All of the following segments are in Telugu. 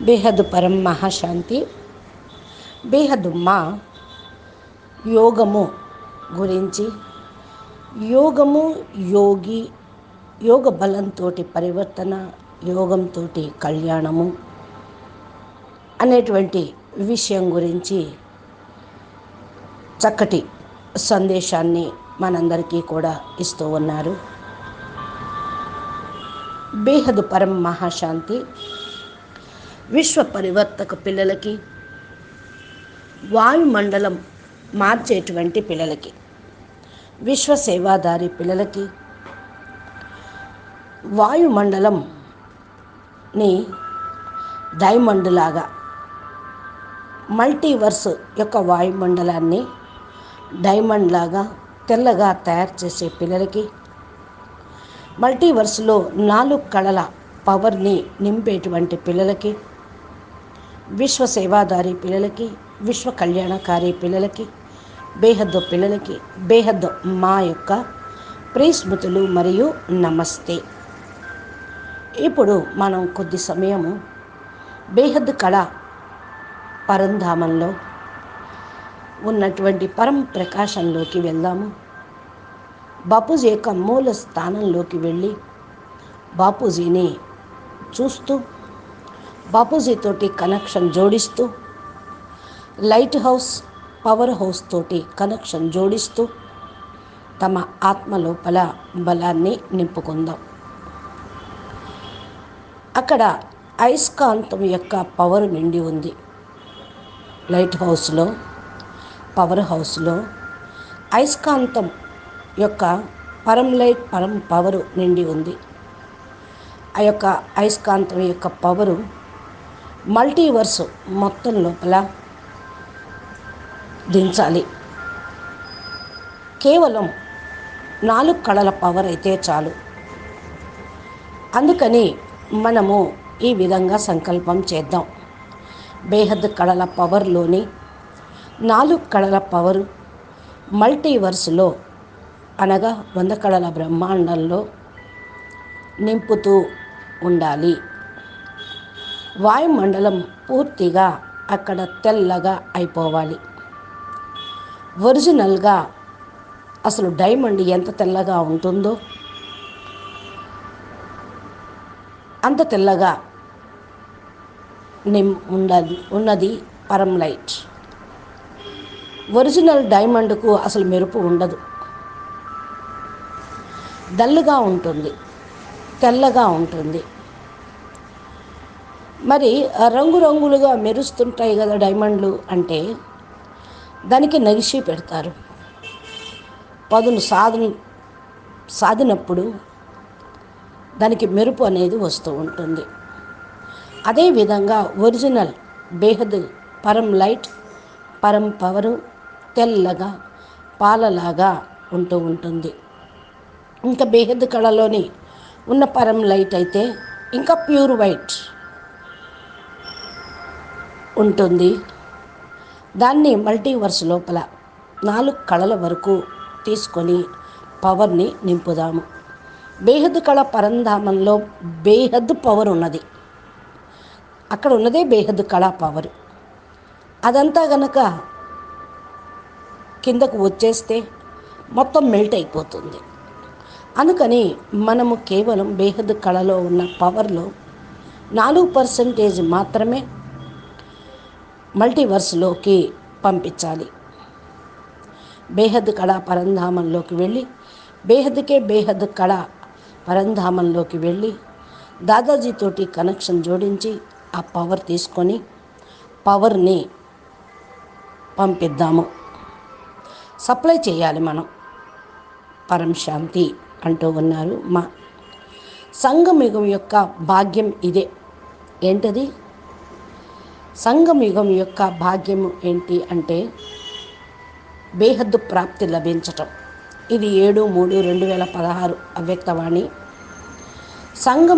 బేహదు పరం మహాశాంతి. బేహదుమ్మ మా యోగము గురించి. యోగము యోగి యోగ బలంతో పరివర్తన యోగంతో కళ్యాణము అనేటువంటి విషయం గురించి చక్కటి సందేశాన్ని మనందరికీ కూడా ఇస్తూ ఉన్నారు. బేహదు పరం మహాశాంతి. విశ్వ పరివర్తక పిల్లలకి వాయుమండలం మార్చేటువంటి పిల్లలకి విశ్వ సేవాదారి పిల్లలకి వాయుమండలంని డైమండ్ లాగా మల్టీవర్స్ యొక్క వాయుమండలాన్ని డైమండ్ లాగా తెల్లగా తయారు చేసే పిల్లలకి మల్టీవర్స్లో నాలుగు కళల పవర్ని నింపేటువంటి పిల్లలకి విశ్వ సేవాదారి పిల్లలకి విశ్వ కళ్యాణకారి పిల్లలకి బేహద్దు పిల్లలకి బేహద్దు మా యొక్క ప్రేస్మృతులు మరియు నమస్తే. ఇప్పుడు మనం కొద్ది సమయము బేహద్ కళ పరంధామంలో ఉన్నటువంటి పరం ప్రకాశంలోకి వెళ్దాము. బాపూజీ యొక్క మూల స్థానంలోకి వెళ్ళి బాపూజీని చూస్తూ బాపూజీతోటి కనెక్షన్ జోడిస్తూ లైట్ హౌస్ పవర్ హౌస్ తోటి కనెక్షన్ జోడిస్తూ తమ ఆత్మ లోపల బలాన్ని నింపుకుందాం. అక్కడ అయస్కాంతం యొక్క పవర్ నిండి ఉంది. లైట్ హౌస్లో పవర్ హౌస్లో అయస్కాంతం యొక్క పరం లైట్ పరం పవరు నిండి ఉంది. ఆ యొక్క అయస్కాంతం యొక్క పవరు మల్టీవర్స్ మొత్తం లోపల దించాలి. కేవలం నాలుగు కళల పవర్ అయితే చాలు. అందుకని మనము ఈ విధంగా సంకల్పం చేద్దాం. బేహద్ కళల పవర్లోని నాలుగు కళల పవర్ మల్టీవర్స్లో అనగా వంద కళల బ్రహ్మాండంలో నింపుతూ ఉండాలి. వాయుమండలం పూర్తిగా అక్కడ తెల్లగా అయిపోవాలి. ఒరిజినల్గా అసలు డైమండ్ ఎంత తెల్లగా ఉంటుందో? అంత తెల్లగా నిమ్ ఉండాలి ఉన్నది పరం లైట్. ఒరిజినల్ డైమండ్కు అసలు మెరుపు ఉండదు. డల్గా ఉంటుంది తెల్లగా ఉంటుంది. మరి రంగురంగులుగా మెరుస్తుంటాయి కదా డైమండ్లు అంటే దానికి నగిషి పెడతారు. పదును సాధన సాధినప్పుడు దానికి మెరుపు అనేది వస్తూ ఉంటుంది. అదేవిధంగా ఒరిజినల్ బేహద్ పరం లైట్ పరం పవరు తెల్లగా పాలలాగా ఉంటూ ఉంటుంది. ఇంకా బేహద్ కళలోని ఉన్న పరం లైట్ అయితే ఇంకా ప్యూర్ వైట్. ఉంటుంది. దాన్ని మల్టీవర్స్ లోపల నాలుగు కళల వరకు తీసుకొని పవర్ని నింపుదాము. బేహద్ కళ పరంధామంలో బేహద్ పవర్ ఉన్నది. అక్కడ ఉన్నదే బేహద్ కళ పవర్ అదంతా గనక కిందకు వచ్చేస్తే మొత్తం మెల్ట్ అయిపోతుంది. అందుకని మనము కేవలం బేహద్ కళలో ఉన్న పవర్లో నాలుగు పర్సెంటేజ్ మాత్రమే మల్టీవర్స్లోకి పంపించాలి. బేహద్ కళ పరంధామంలోకి వెళ్ళి బేహద్కే బేహద్ కళ పరంధామంలోకి వెళ్ళి దాదాజీతోటి కనెక్షన్ జోడించి ఆ పవర్ తీసుకొని పవర్ని పంపిద్దాము. సప్లై చేయాలి మనం. పరం శాంతి అంటూ ఉన్నారు మా సంగమయుగం యొక్క భాగ్యం ఇదే. ఏంటది? సంగమయుగం యొక్క భాగ్యము ఏంటి అంటే బేహద్దు ప్రాప్తి లభించటం. ఇది ఏడు మూడు రెండు వేల పదహారు అవ్యక్తవాణి.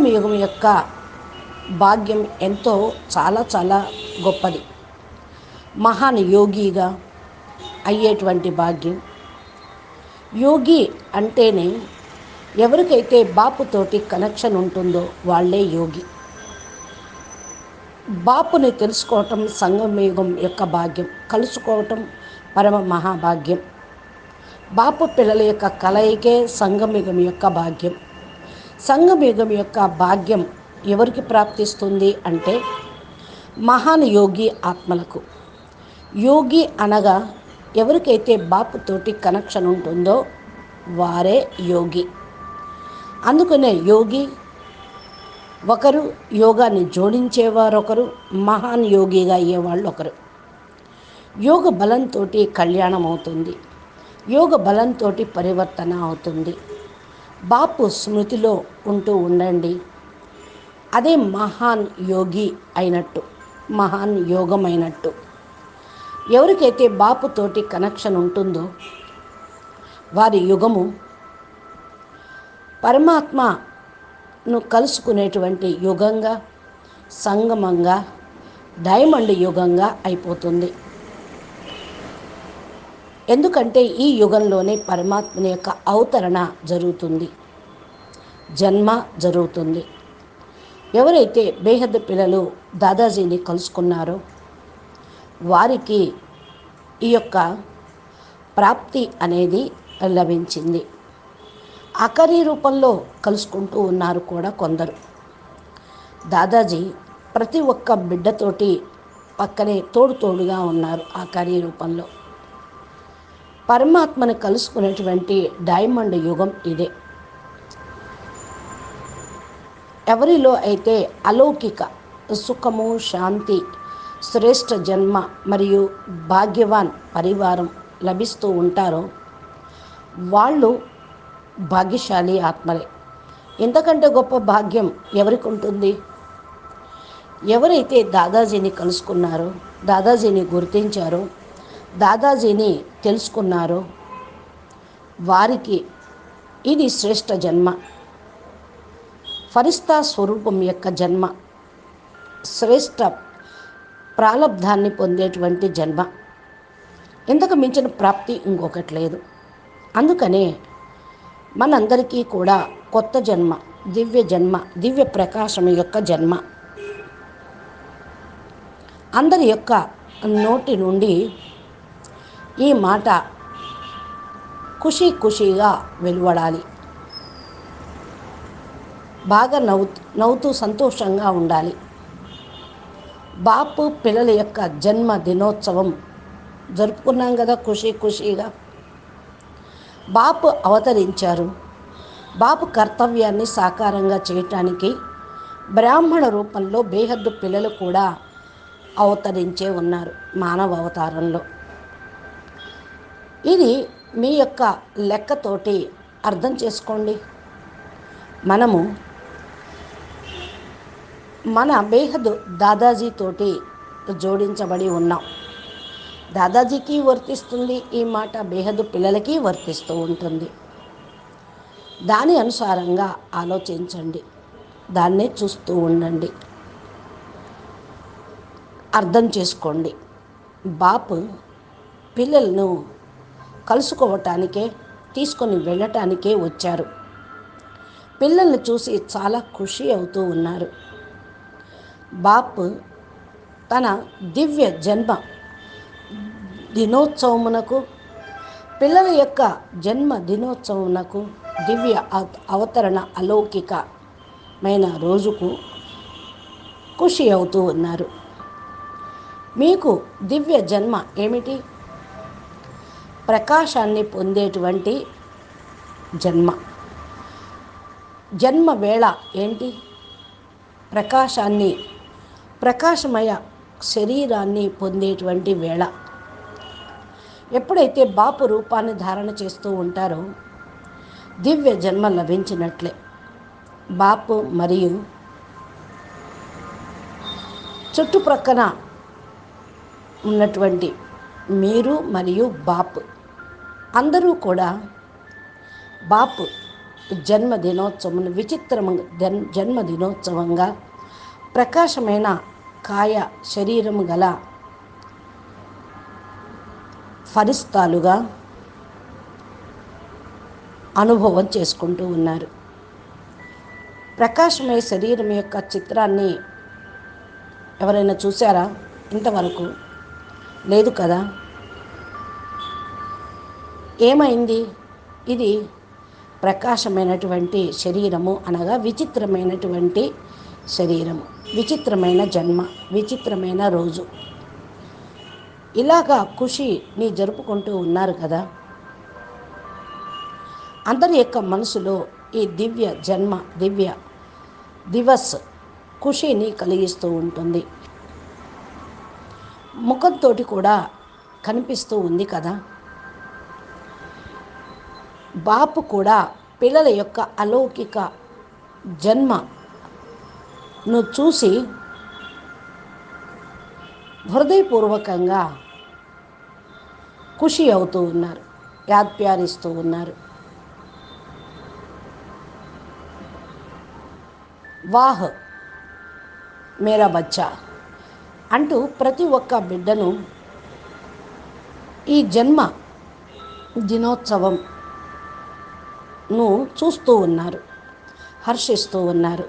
యుగం యొక్క భాగ్యం ఎంతో చాలా చాలా గొప్పది. మహాన్ యోగిగా అయ్యేటువంటి భాగ్యం. యోగి అంటేనే ఎవరికైతే బాపుతోటి కనెక్షన్ ఉంటుందో వాళ్ళే యోగి. బాపుని తెలుసుకోవటం సంగమయుగం యొక్క భాగ్యం కలుసుకోవటం పరమ మహాభాగ్యం. బాపు పిల్లల యొక్క కలయికే సంగమయుగం యొక్క భాగ్యం. సంగమయుగం యొక్క భాగ్యం ఎవరికి ప్రాప్తిస్తుంది అంటే మహాన్ యోగి ఆత్మలకు. యోగి అనగా ఎవరికైతే బాపుతోటి కనెక్షన్ ఉంటుందో వారే యోగి. అందుకనే యోగి ఒకరు యోగాన్ని జోడించేవారు ఒకరు మహాన్ యోగిగా అయ్యేవాళ్ళు ఒకరు యోగ బలంతో కళ్యాణం అవుతుంది యోగ బలంతో పరివర్తన అవుతుంది. బాపు స్మృతిలో ఉంటూ ఉండండి. అదే మహాన్ యోగి అయినట్టు మహాన్ యోగం అయినట్టు ఎవరికైతే బాపుతోటి కనెక్షన్ ఉంటుందో వారి యుగము పరమాత్మ కలుసుకునేటువంటి యుగంగా సంగమంగా డైమండ్ యుగంగా అయిపోతుంది. ఎందుకంటే ఈ యుగంలోనే పరమాత్మని యొక్క అవతరణ జరుగుతుంది. జన్మ జరుగుతుంది. ఎవరైతే బేహద్ పిల్లలు దాదాజీని కలుసుకున్నారో వారికి ఈ యొక్క ప్రాప్తి అనేది లభించింది. అకరీ రూపంలో కలుసుకుంటూ ఉన్నారు కూడా కొందరు. దాదాజీ ప్రతి ఒక్క బిడ్డతోటి పక్కనే తోడు తోడుగా ఉన్నారు ఆకారీ రూపంలో. పరమాత్మను కలుసుకునేటువంటి డైమండ్ యుగం ఇదే. ఎవరిలో అయితే అలౌకిక సుఖము శాంతి శ్రేష్ఠ జన్మ మరియు భాగ్యవాన్ పరివారం లభిస్తూ ఉంటారో వాళ్ళు భాగ్యశాలి ఆత్మలే. ఎంతకంటే గొప్ప భాగ్యం ఎవరికి ఉంటుంది? ఎవరైతే దాదాజీని కలుసుకున్నారో దాదాజీని గుర్తించారో దాదాజీని తెలుసుకున్నారో వారికి ఇది శ్రేష్ఠ జన్మ. ఫరిస్తా స్వరూపం యొక్క జన్మ. శ్రేష్ట ప్రాలబ్ధాన్ని పొందేటువంటి జన్మ. ఇంతకు మించిన ప్రాప్తి ఇంకొకటి లేదు. అందుకనే మనందరికీ కూడా కొత్త జన్మ దివ్య జన్మ దివ్య ప్రకాశం యొక్క జన్మ. అందరి యొక్క నోటి నుండి ఈ మాట ఖుషీ ఖుషీగా వెలువడాలి. బాగా నవ్వు నవ్వుతూ సంతోషంగా ఉండాలి. బాపు పిల్లల యొక్క జన్మ దినోత్సవం జరుపుకున్నాం కదా ఖుషీ ఖుషీగా బాపు అవతరించారు. బాపు కర్తవ్యాన్ని సాకారంగా చేయటానికి బ్రాహ్మణ రూపంలో బేహద్దు పిల్లలు కూడా అవతరించే ఉన్నారు మానవ అవతారంలో. ఇది మీ యొక్క లెక్కతోటి అర్థం చేసుకోండి. మనము మన బేహద్ దాదాజీతోటి జోడించబడి ఉన్నాం. దాదాజీకి వర్తిస్తుంది ఈ మాట బేహదు పిల్లలకి వర్తిస్తూ ఉంటుంది. దాని అనుసారంగా ఆలోచించండి దాన్నే చూస్తూ ఉండండి. అర్థం చేసుకోండి. బాపు పిల్లలను కలుసుకోవటానికే తీసుకొని వెళ్ళటానికే వచ్చారు. పిల్లల్ని చూసి చాలా ఖుషి అవుతూ ఉన్నారు. బాపు తన దివ్య జన్మ దినోత్సవమునకు పిల్లల యొక్క జన్మ దినోత్సవమునకు దివ్య అవ- అవతరణ అలౌకికమైన రోజుకు ఖుషి అవుతూ ఉన్నారు. మీకు దివ్య జన్మ ఏమిటి? ప్రకాశాన్ని పొందేటువంటి జన్మ. జన్మ వేళ ఏంటి? ప్రకాశాన్ని ప్రకాశమయ శరీరాన్ని పొందేటువంటి వేళ. ఎప్పుడైతే బాపు రూపాన్ని ధారణ చేస్తూ ఉంటారో దివ్య జన్మ లభించినట్లే. బాపు మరియు చుట్టుప్రక్కన ఉన్నటువంటి మీరు మరియు బాపు అందరూ కూడా బాపు జన్మ దినోత్సవం విచిత్రమంగా జన్ జన్మ దినోత్సవంగా ప్రకాశమైన కాయ శరీరం గల ఫరిస్తాలుగా అనుభవం చేసుకుంటూ ఉన్నారు. ప్రకాశమయ శరీరం యొక్క చిత్రాన్ని ఎవరైనా చూసారా ఇంతవరకు లేదు కదా? ఏమైంది? ఇది ప్రకాశమైనటువంటి శరీరము అనగా విచిత్రమైనటువంటి శరీరము. విచిత్రమైన జన్మ విచిత్రమైన రోజు. ఇలాగా ఖుషిని జరుపుకుంటూ ఉన్నారు కదా? అందరి యొక్క మనసులో ఈ దివ్య జన్మ దివ్య దివస్ ఖుషిని కలిగిస్తూ ఉంటుంది. ముఖంతో కూడా కనిపిస్తూ ఉంది కదా? బాపు కూడా పిల్లల యొక్క అలౌకిక జన్మను చూసి హృదయపూర్వకంగా ఖుషి అవుతూ ఉన్నారు యాద్ప్యారిస్తూ ఉన్నారు. వాహ్ మేరా బచ్చా అంటూ ప్రతి ఒక్క బిడ్డను ఈ జన్మ దినోత్సవంను చూస్తూ ఉన్నారు హర్షిస్తూ ఉన్నారు.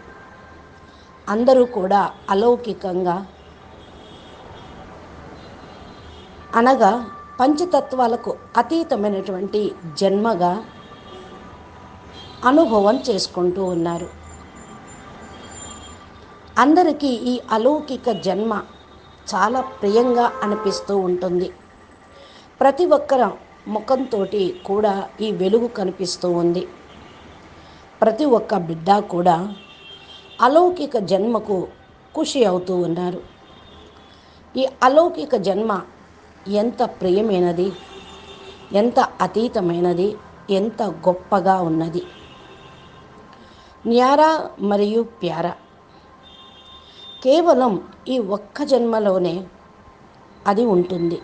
అందరూ కూడా అలౌకికంగా అనగా పంచతత్వాలకు అతీతమైనటువంటి జన్మగా అనుభవం చేసుకుంటూ ఉన్నారు. అందరికీ ఈ అలౌకిక జన్మ చాలా ప్రియంగా అనిపిస్తూ ఉంటుంది. ప్రతి ఒక్కరి ముఖంతో కూడా ఈ వెలుగు కనిపిస్తూ ఉంది. ప్రతి ఒక్క బిడ్డ కూడా అలౌకిక జన్మకు ఖుషి అవుతూ ఉన్నారు. ఈ అలౌకిక జన్మ ఎంత ప్రియమైనది ఎంత అతీతమైనది ఎంత గొప్పగా ఉన్నది. న్యారా మరియు ప్యారా. కేవలం ఈ ఒక్క జన్మలోనే అది ఉంటుంది.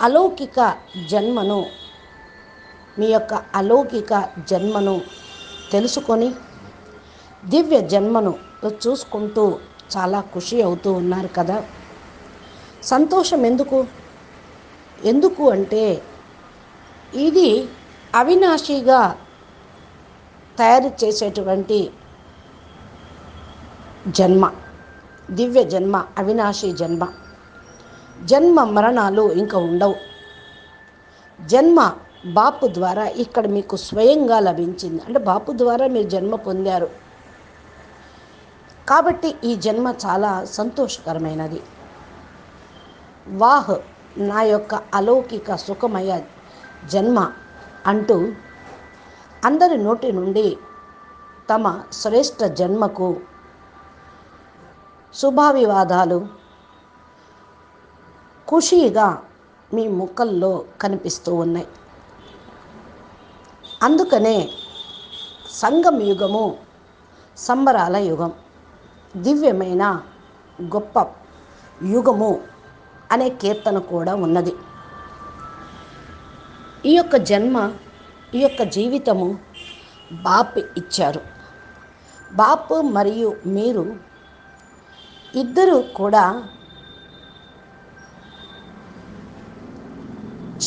అలౌకిక జన్మను మీ యొక్క అలౌకిక జన్మను తెలుసుకొని దివ్య జన్మను చూసుకుంటూ చాలా ఖుషి అవుతూ ఉన్నారు కదా. సంతోషం ఎందుకు? ఎందుకు అంటే ఇది అవినాశిగా తయారు చేసేటువంటి జన్మ దివ్య జన్మ అవినాశి జన్మ. జన్మ మరణాలు ఇంకా ఉండవు. జన్మ బాపు ద్వారా ఇక్కడ మీకు స్వయంగా లభించింది. అంటే బాపు ద్వారా మీరు జన్మ పొందారు. కాబట్టి ఈ జన్మ చాలా సంతోషకరమైనది. వాహ్ నా యొక్క అలౌకిక సుఖమయ జన్మ అంటూ అందరి నోటి నుండి తమ శ్రేష్ఠ జన్మకు శుభావివాదాలు ఖుషీగా మీ ముఖల్లో కనిపిస్తూ ఉన్నాయి. అందుకనే సంగం యుగము సంబరాల యుగం. దివ్యమైన గొప్ప యుగము అనే కీర్తన కూడా ఉన్నది. ఈ యొక్క జన్మ ఈ యొక్క జీవితము బాప్ ఇచ్చారు. బాప్ మరియు మీరు ఇద్దరు కూడా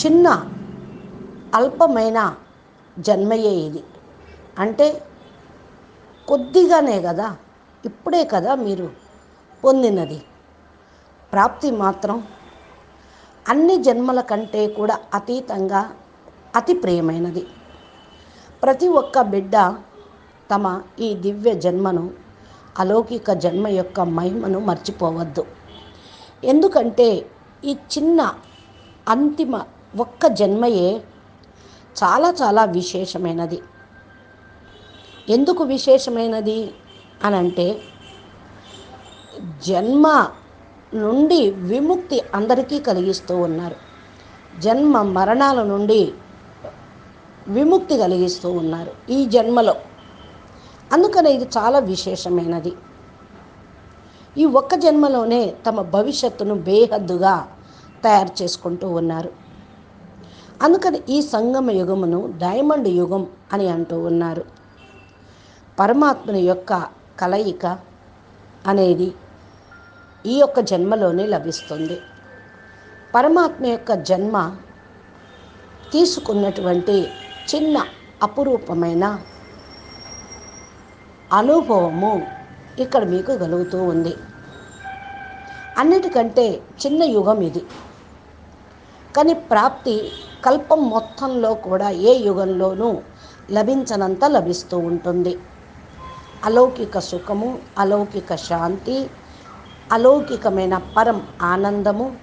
చిన్న అల్పమైన జన్మయే ఇది. అంటే కొద్దిగానే కదా ఇప్పుడే కదా మీరు పొందినది. ప్రాప్తి మాత్రం అన్ని జన్మల కంటే కూడా అతీతంగా అతి ప్రియమైనది. ప్రతి ఒక్క బిడ్డ తమ ఈ దివ్య జన్మను అలౌకిక జన్మ యొక్క మహిమను మర్చిపోవద్దు. ఎందుకంటే ఈ చిన్న అంతిమ ఒక్క జన్మయే చాలా చాలా విశేషమైనది. ఎందుకు విశేషమైనది అని అంటే జన్మ నుండి విముక్తి అందరికీ కలిగిస్తూ ఉన్నారు. జన్మ మరణాల నుండి విముక్తి కలిగిస్తూ ఉన్నారు ఈ జన్మలో. అందుకనే ఇది చాలా విశేషమైనది. ఈ ఒక్క జన్మలోనే తమ భవిష్యత్తును బేహద్దుగా తయారు చేసుకుంటూ ఉన్నారు. అందుకని ఈ సంగమ యుగమును డైమండ్ యుగం అని అంటూ ఉన్నారు. పరమాత్మని యొక్క కలయిక అనేది ఈ యొక్క జన్మలోనే లభిస్తుంది. పరమాత్మ యొక్క జన్మ తీసుకున్నటువంటి చిన్న అపురూపమైన అనుభవము ఇక్కడ మీకు కలుగుతూ ఉంది. అన్నిటికంటే చిన్న యుగం ఇది. కానీ ప్రాప్తి కల్పం మొత్తంలో కూడా ఏ యుగంలోనూ లభించనంత లభిస్తూ ఉంటుంది. అలౌకిక సుఖము అలౌకిక శాంతి అలౌకికమైన పరం ఆనందము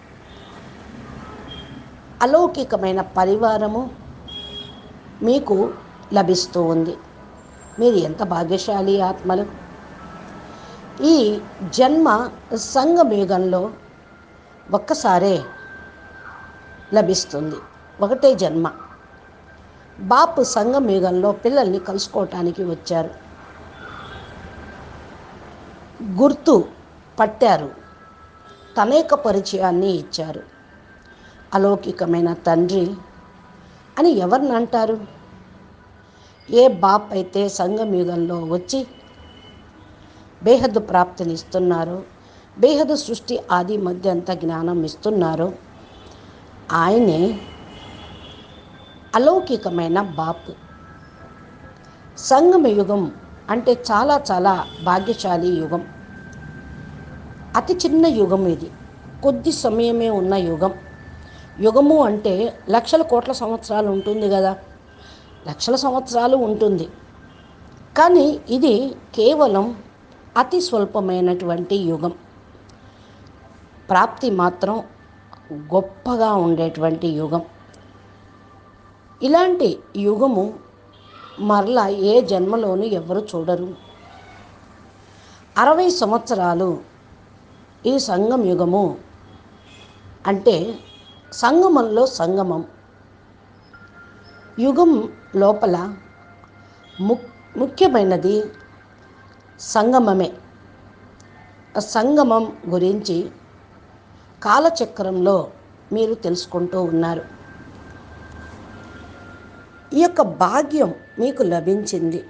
అలౌకికమైన పరివారము మీకు లభిస్తూ ఉంది. మీరు ఎంత భాగ్యశాలి ఆత్మలు? ఈ జన్మ సంఘమేఘంలో ఒక్కసారే లభిస్తుంది. ఒకటే జన్మ. బాపు సంగమేగంలో పిల్లల్ని కలుసుకోవటానికి వచ్చారు. గుర్తు పట్టారు. తనేక పరిచయాన్ని ఇచ్చారు. అలౌకికమైన తండ్రి అని ఎవరిని అంటారు? ఏ బాప్ అయితే సంగమయుగంలో వచ్చి బేహద్దు ప్రాప్తిని ఇస్తున్నారో బేహదు సృష్టి ఆది మధ్య అంత జ్ఞానం ఇస్తున్నారో ఆయనే అలౌకికమైన బాపు. సంగమ యుగం అంటే చాలా చాలా భాగ్యశాలి యుగం. అతి చిన్న యుగం ఇది. కొద్ది సమయమే ఉన్న యుగం. యుగము అంటే లక్షల కోట్ల సంవత్సరాలు ఉంటుంది కదా. లక్షల సంవత్సరాలు ఉంటుంది. కానీ ఇది కేవలం అతి స్వల్పమైనటువంటి యుగం. ప్రాప్తి మాత్రం గొప్పగా ఉండేటువంటి యుగం. ఇలాంటి యుగము మరలా ఏ జన్మలోనూ ఎవరు చూడరు. అరవై సంవత్సరాలు ఈ సంగం యుగము అంటే సంగమంలో సంగమం. యుగం లోపల ము ముఖ్యమైనది సంగమమే. సంగమం గురించి కాలచక్రంలో మీరు తెలుసుకుంటూ ఉన్నారు. ఈ యొక్క భాగ్యం మీకు లభించింది.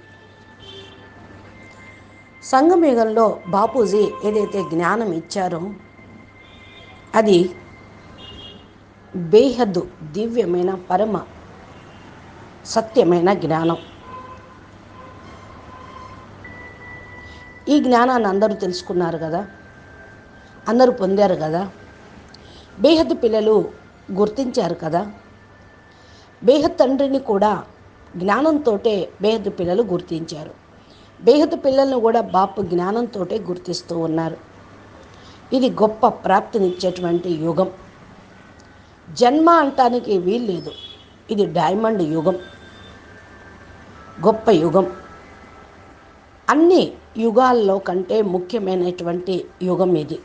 సంఘమేగంలో బాపూజీ ఏదైతే జ్ఞానం ఇచ్చారో అది బేహద్దు దివ్యమైన పరమ సత్యమైన జ్ఞానం. ఈ జ్ఞానాన్ని అందరూ తెలుసుకున్నారు కదా అందరూ పొందారు కదా బేహద్దు పిల్లలు గుర్తించారు కదా బేహద్ తండ్రిని కూడా జ్ఞానంతో బేహద్దు పిల్లలు గుర్తించారు. బేహద్దు పిల్లలను కూడా బాపు జ్ఞానంతో గుర్తిస్తూ ఉన్నారు. ఇది గొప్ప ప్రాప్తినిచ్చేటువంటి యుగం. జన్మ అంటానికి వీల్లేదు ఇది డైమండ్ యుగం. గొప్ప యుగం. అన్ని యుగాల్లో కంటే ముఖ్యమైనటువంటి యుగం ఇది.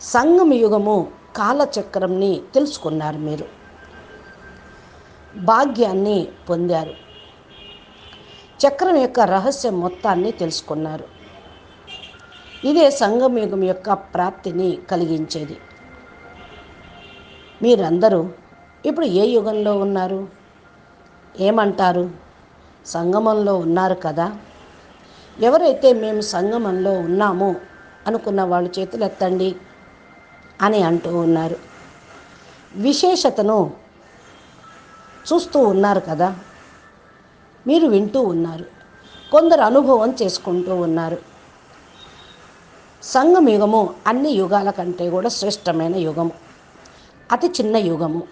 సంగమ యుగము కాలచక్రంని తెలుసుకున్నారు మీరు. భాగ్యాన్ని పొందారు. చక్రం యొక్క రహస్యం మొత్తాన్ని తెలుసుకున్నారు. ఇదే సంగమయుగం యొక్క ప్రాప్తిని కలిగించేది. మీరందరూ ఇప్పుడు ఏ యుగంలో ఉన్నారు? ఏమంటారు? సంగమంలో ఉన్నారు కదా. ఎవరైతే మేము సంగమంలో ఉన్నామో అనుకున్న వాళ్ళు చేతులు ఎత్తండి అని అంటూ ఉన్నారు. విశేషతను చూస్తూ ఉన్నారు కదా. మీరు వింటూ ఉన్నారు. కొందరు అనుభవం చేసుకుంటూ ఉన్నారు. సంఘం యుగము అన్ని యుగాల కంటే కూడా శ్రేష్టమైన యుగము. అతి చిన్న యుగము.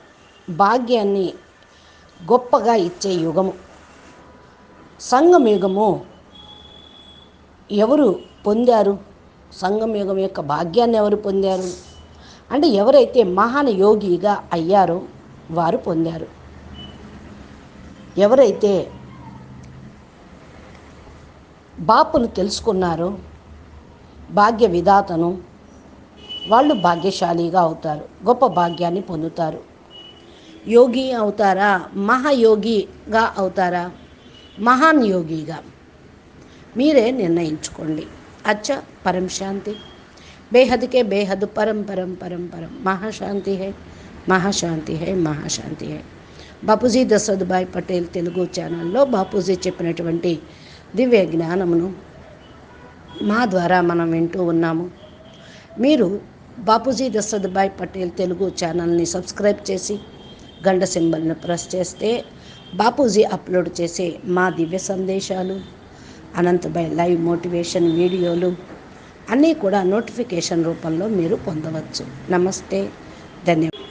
భాగ్యాన్ని గొప్పగా ఇచ్చే యుగము. సంఘం యుగము ఎవరు పొందారు? సంఘం యుగం యొక్క భాగ్యాన్ని ఎవరు పొందారు? అంటే ఎవరైతే మహాన్ యోగిగా అయ్యారో వారు పొందారు. ఎవరైతే బాపును తెలుసుకున్నారో. భాగ్య విధాతను వాళ్ళు భాగ్యశాలిగా అవుతారు గొప్ప భాగ్యాన్ని పొందుతారు. యోగి అవుతారా? మహాయోగిగా అవుతారా? మహాన్ యోగిగా. మీరే నిర్ణయించుకోండి. అచ్చా పరం శాంతి. బేహద్కే బేహద్ పరం పరం పరం పరం. మహాశాంతి హై మహాశాంతి హై మహాశాంతి హై. బాపూజీ దశరథ్భాయ్ పటేల్ తెలుగు ఛానల్లో బాపూజీ చెప్పినటువంటి దివ్య జ్ఞానమును మా ద్వారా మనం వింటూ ఉన్నాము. మీరు బాపూజీ దశరథ్భాయ్ పటేల్ తెలుగు ఛానల్ని సబ్స్క్రైబ్ చేసి గంట సింబల్ని ప్రెస్ చేస్తే బాపూజీ అప్లోడ్ చేసే మా దివ్య సందేశాలు అనంతభాయ్ లైవ్ మోటివేషన్ వీడియోలు అన్నీ కూడా నోటిఫికేషన్ రూపంలో మీరు పొందవచ్చు. నమస్తే. ధన్యవాదాలు.